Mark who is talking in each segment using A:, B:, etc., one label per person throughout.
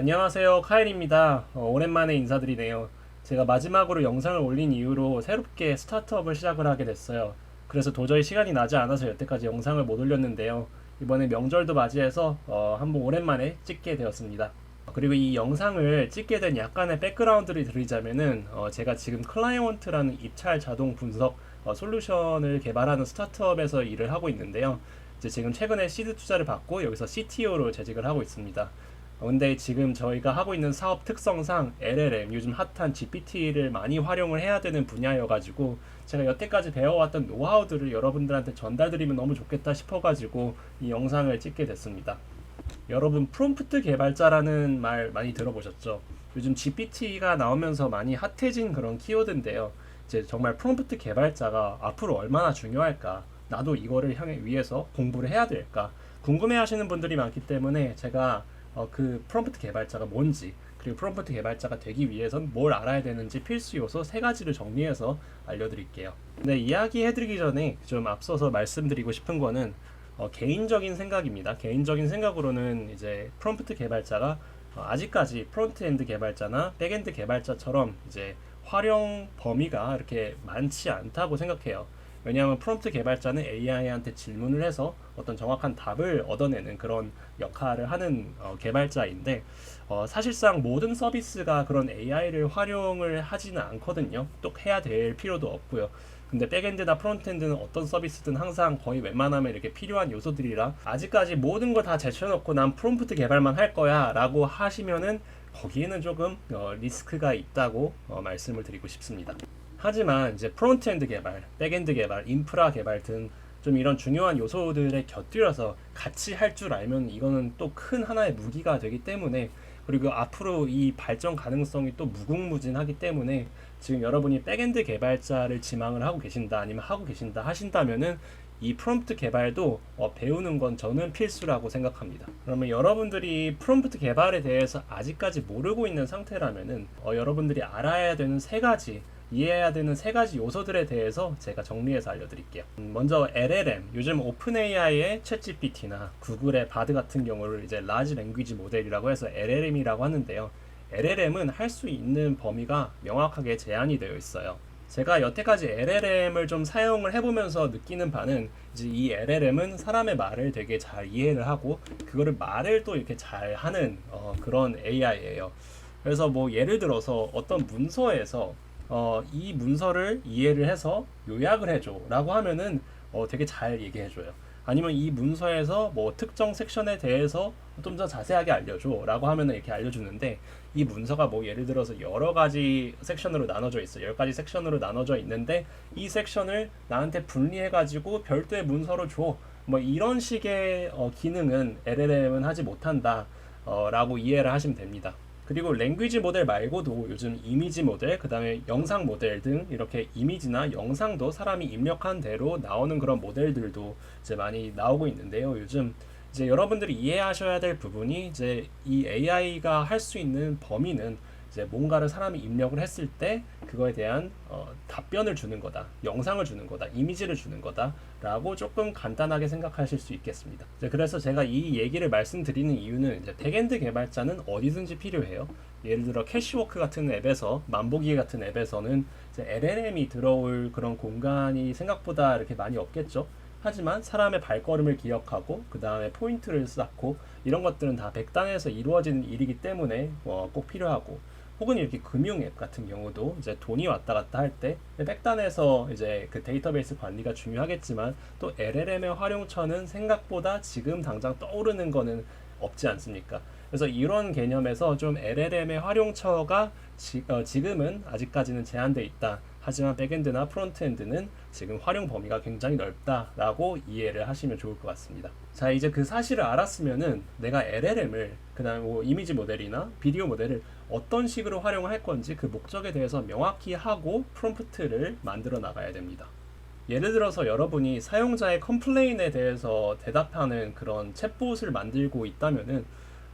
A: 안녕하세요. 카일입니다. 어, 오랜만에 인사드리네요. 제가 마지막으로 영상을 올린 이후로 새롭게 스타트업을 시작을 하게 됐어요. 그래서 도저히 시간이 나지 않아서 여태까지 영상을 못 올렸는데요. 이번에 명절도 맞이해서 어, 한번 오랜만에 찍게 되었습니다. 그리고 이 영상을 찍게 된 약간의 백그라운드를 드리자면은 어, 제가 지금 클라이언트라는 입찰 자동 분석 어, 솔루션을 개발하는 스타트업에서 일을 하고 있는데요. 이제 지금 최근에 시드 투자를 받고 여기서 CTO로 재직을 하고 있습니다. 어, 근데 지금 저희가 하고 있는 사업 특성상 LLM 요즘 핫한 GPT를 많이 활용을 해야 되는 분야여가지고 제가 여태까지 배워왔던 노하우들을 여러분들한테 전달드리면 너무 좋겠다 싶어가지고 이 영상을 찍게 됐습니다. 여러분 프롬프트 개발자라는 말 많이 들어보셨죠? 요즘 GPT가 나오면서 많이 핫해진 그런 키워드인데요. 이제 정말 프롬프트 개발자가 앞으로 얼마나 중요할까? 나도 이거를 향해 위해서 공부를 해야 될까? 궁금해하시는 분들이 많기 때문에 제가 어, 그 프롬프트 개발자가 뭔지 그리고 프롬프트 개발자가 되기 위해선 뭘 알아야 되는지 필수 요소 세 가지를 정리해서 알려드릴게요. 근데 이야기해드리기 전에 좀 앞서서 말씀드리고 싶은 거는 어, 개인적인 생각입니다. 개인적인 생각으로는 이제 프롬프트 개발자가 어, 아직까지 프론트엔드 개발자나 백엔드 개발자처럼 이제 활용 범위가 이렇게 많지 않다고 생각해요. 왜냐하면 프롬프트 개발자는 AI한테 질문을 해서 어떤 정확한 답을 얻어내는 그런 역할을 하는 어, 개발자인데 어, 사실상 모든 서비스가 그런 AI를 활용을 하지는 않거든요. 또 해야 될 필요도 없고요. 근데 백엔드나 프론트엔드는 어떤 서비스든 항상 거의 웬만하면 이렇게 필요한 요소들이라 아직까지 모든 걸 다 제쳐놓고 난 프롬프트 개발만 할 거야 라고 하시면은 거기에는 조금 어, 리스크가 있다고 어, 말씀을 드리고 싶습니다. 하지만 이제 프론트엔드 개발, 백엔드 개발, 인프라 개발 등 좀 이런 중요한 요소들에 곁들여서 같이 할 줄 알면 이거는 또 큰 하나의 무기가 되기 때문에 그리고 앞으로 이 발전 가능성이 또 무궁무진하기 때문에 지금 여러분이 백엔드 개발자를 지망을 하고 계신다 아니면 하고 계신다 하신다면은 이 프롬프트 개발도 어, 배우는 건 저는 필수라고 생각합니다. 그러면 여러분들이 프롬프트 개발에 대해서 아직까지 모르고 있는 상태라면은 어, 여러분들이 알아야 되는 세 가지 이해해야 되는 세 가지 요소들에 대해서 제가 정리해서 알려드릴게요. 음, 먼저 LLM, 요즘 오픈AI의 챗GPT나 구글의 바드 같은 경우를 이제 라지 랭귀지 모델이라고 해서 LLM이라고 하는데요. LLM은 할 수 있는 범위가 명확하게 제한이 되어 있어요. 제가 여태까지 LLM을 좀 사용을 해보면서 느끼는 바는 이제 이 LLM은 사람의 말을 되게 잘 이해를 하고 그거를 말을 또 이렇게 잘 하는 어, 그런 AI예요. 그래서 뭐 예를 들어서 어떤 문서에서 어, 이 문서를 이해를 해서 요약을 해줘 라고 하면은 어, 되게 잘 얘기해 줘요. 아니면 이 문서에서 뭐 특정 섹션에 대해서 좀 더 자세하게 알려줘 라고 하면은 이렇게 알려주는데 이 문서가 뭐 예를 들어서 여러 가지 섹션으로 나눠져 있어. 열 가지 섹션으로 나눠져 있는데 이 섹션을 나한테 분리해 가지고 별도의 문서로 줘. 뭐 이런 식의 어, 기능은 LLM은 하지 못한다. 어, 라고 이해를 하시면 됩니다. 그리고 랭귀지 모델 말고도 요즘 이미지 모델, 그 다음에 영상 모델 등 이렇게 이미지나 영상도 사람이 입력한 대로 나오는 그런 모델들도 이제 많이 나오고 있는데요. 요즘 이제 여러분들이 이해하셔야 될 부분이 이제 이 AI가 할 수 있는 범위는 이제 뭔가를 사람이 입력을 했을 때 그거에 대한 어, 답변을 주는 거다, 영상을 주는 거다, 이미지를 주는 거다라고 조금 간단하게 생각하실 수 있겠습니다. 그래서 제가 이 얘기를 말씀드리는 이유는 이제 백엔드 개발자는 어디든지 필요해요. 예를 들어 캐시워크 같은 앱에서 만보기 같은 앱에서는 LLM이 들어올 그런 공간이 생각보다 이렇게 많이 없겠죠. 하지만 사람의 발걸음을 기억하고 그 다음에 포인트를 쌓고 이런 것들은 다 백단에서 이루어지는 일이기 때문에 어, 꼭 필요하고 혹은 이렇게 금융 앱 같은 경우도 이제 돈이 왔다 갔다 할 때 백단에서 이제 그 데이터베이스 관리가 중요하겠지만 또 LLM의 활용처는 생각보다 지금 당장 떠오르는 거는 없지 않습니까? 그래서 이런 개념에서 좀 LLM의 활용처가 지, 어, 지금은 아직까지는 제한돼 있다. 하지만 백엔드나 프론트엔드는 지금 활용 범위가 굉장히 넓다라고 이해를 하시면 좋을 것 같습니다. 자, 이제 그 사실을 알았으면은 내가 LLM을 그다음에 뭐 이미지 모델이나 비디오 모델을 어떤 식으로 활용할 건지 그 목적에 대해서 명확히 하고 프롬프트를 만들어 나가야 됩니다. 예를 들어서 여러분이 사용자의 컴플레인에 대해서 대답하는 그런 챗봇을 만들고 있다면은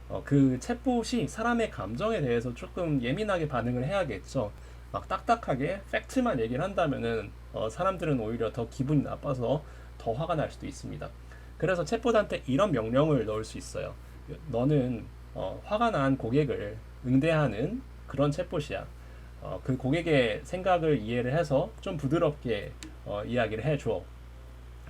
A: 어, 그 챗봇이 사람의 감정에 대해서 조금 예민하게 반응을 해야겠죠. 막 딱딱하게 팩트만 얘기를 한다면은 어, 사람들은 오히려 더 기분이 나빠서 더 화가 날 수도 있습니다. 그래서 챗봇한테 이런 명령을 넣을 수 있어요. 너는 어, 화가 난 고객을 응대하는 그런 챗봇이야. 어, 그 고객의 생각을 이해를 해서 좀 부드럽게 어, 이야기를 해줘.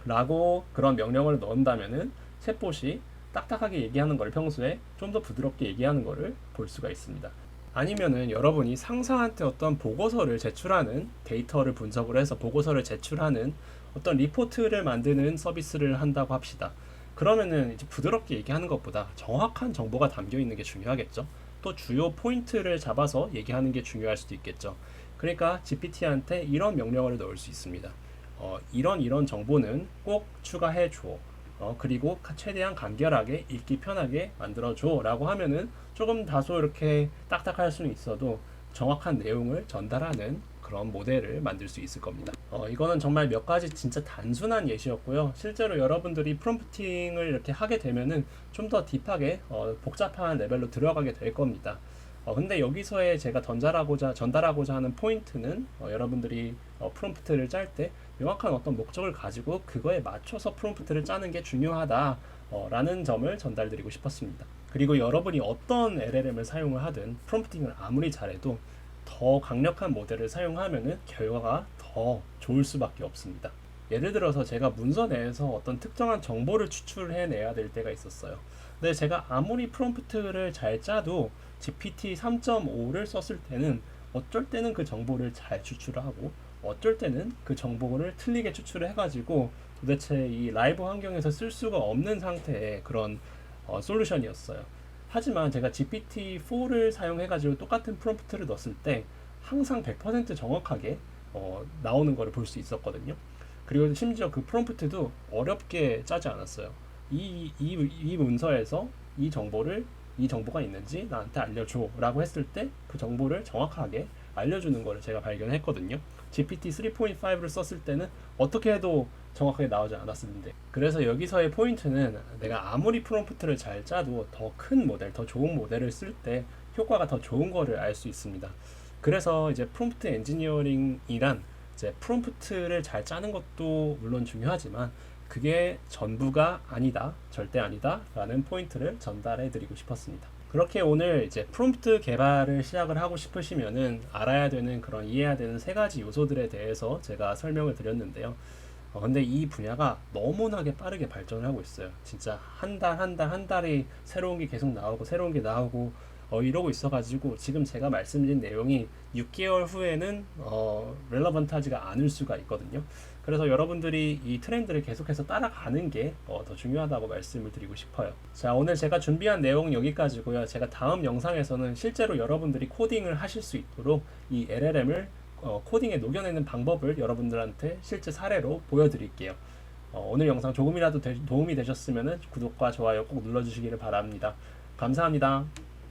A: 라고 그런 명령을 넣는다면은 챗봇이 딱딱하게 얘기하는 걸 평소에 좀 더 부드럽게 얘기하는 거를 볼 수가 있습니다. 아니면은 여러분이 상사한테 어떤 보고서를 제출하는 데이터를 분석을 해서 보고서를 제출하는 어떤 리포트를 만드는 서비스를 한다고 합시다. 그러면은 이제 부드럽게 얘기하는 것보다 정확한 정보가 담겨 있는 게 중요하겠죠. 또 주요 포인트를 잡아서 얘기하는 게 중요할 수도 있겠죠. 그러니까 GPT한테 이런 명령어를 넣을 수 있습니다. 어, 이런 이런 정보는 꼭 추가해 줘. 어, 그리고 가- 최대한 간결하게 읽기 편하게 만들어 줘 라고 하면은 조금 다소 이렇게 딱딱할 수는 있어도 정확한 내용을 전달하는 그런 모델을 만들 수 있을 겁니다. 어, 이거는 정말 몇 가지 진짜 단순한 예시였고요. 실제로 여러분들이 프롬프팅을 이렇게 하게 되면은 좀 더 딥하게 어, 복잡한 레벨로 들어가게 될 겁니다. 어, 근데 여기서의 제가 전달하고자 전달하고자 하는 포인트는 어, 여러분들이 어, 프롬프트를 짤 때 명확한 어떤 목적을 가지고 그거에 맞춰서 프롬프트를 짜는 게 중요하다. 어, 라는 점을 전달드리고 싶었습니다. 그리고 여러분이 어떤 LLM을 사용을 하든 프롬프팅을 아무리 잘해도 더 강력한 모델을 사용하면은 결과가 더 좋을 수밖에 없습니다. 예를 들어서 제가 문서 내에서 어떤 특정한 정보를 추출해내야 될 때가 있었어요. 근데 제가 아무리 프롬프트를 잘 짜도 GPT 3.5를 썼을 때는 어쩔 때는 그 정보를 잘 추출하고 어쩔 때는 그 정보를 틀리게 추출을 해가지고 도대체 이 라이브 환경에서 쓸 수가 없는 상태의 그런 어, 솔루션이었어요. 하지만 제가 GPT-4를 사용해가지고 똑같은 프롬프트를 넣었을 때 항상 100% 정확하게 어, 나오는 거를 볼 수 있었거든요. 그리고 심지어 그 프롬프트도 어렵게 짜지 않았어요. 이, 이, 이 문서에서 이 정보를 이 정보가 있는지 나한테 알려줘라고 했을 때 그 정보를 정확하게 알려주는 거를 제가 발견했거든요. GPT 3.5를 썼을 때는 어떻게 해도 정확하게 나오지 않았었는데 그래서 여기서의 포인트는 내가 아무리 프롬프트를 잘 짜도 더 큰 모델, 더 좋은 모델을 쓸 때 효과가 더 좋은 거를 알 수 있습니다. 그래서 이제 프롬프트 엔지니어링이란 이제 프롬프트를 잘 짜는 것도 물론 중요하지만 그게 전부가 아니다, 절대 아니다 라는 포인트를 전달해 드리고 싶었습니다. 그렇게 오늘 이제 프롬프트 개발을 시작을 하고 싶으시면은 알아야 되는 그런 이해해야 되는 세 가지 요소들에 대해서 제가 설명을 드렸는데요. 어, 근데 이 분야가 너무나게 빠르게 발전을 하고 있어요. 진짜 한 달, 한 달, 한 달이 새로운 게 계속 나오고, 새로운 게 나오고, 어, 이러고 있어가지고, 지금 제가 말씀드린 내용이 6개월 후에는, 어, 렐러번트하지가 않을 수가 있거든요. 그래서 여러분들이 이 트렌드를 계속해서 따라가는 게 어, 더 중요하다고 말씀을 드리고 싶어요. 자, 오늘 제가 준비한 내용은 여기까지고요. 제가 다음 영상에서는 실제로 여러분들이 코딩을 하실 수 있도록 이 LLM을 어, 코딩에 녹여내는 방법을 여러분들한테 실제 사례로 보여드릴게요. 어, 오늘 영상 조금이라도 되- 도움이 되셨으면 구독과 좋아요 꼭 눌러주시기를 바랍니다. 감사합니다.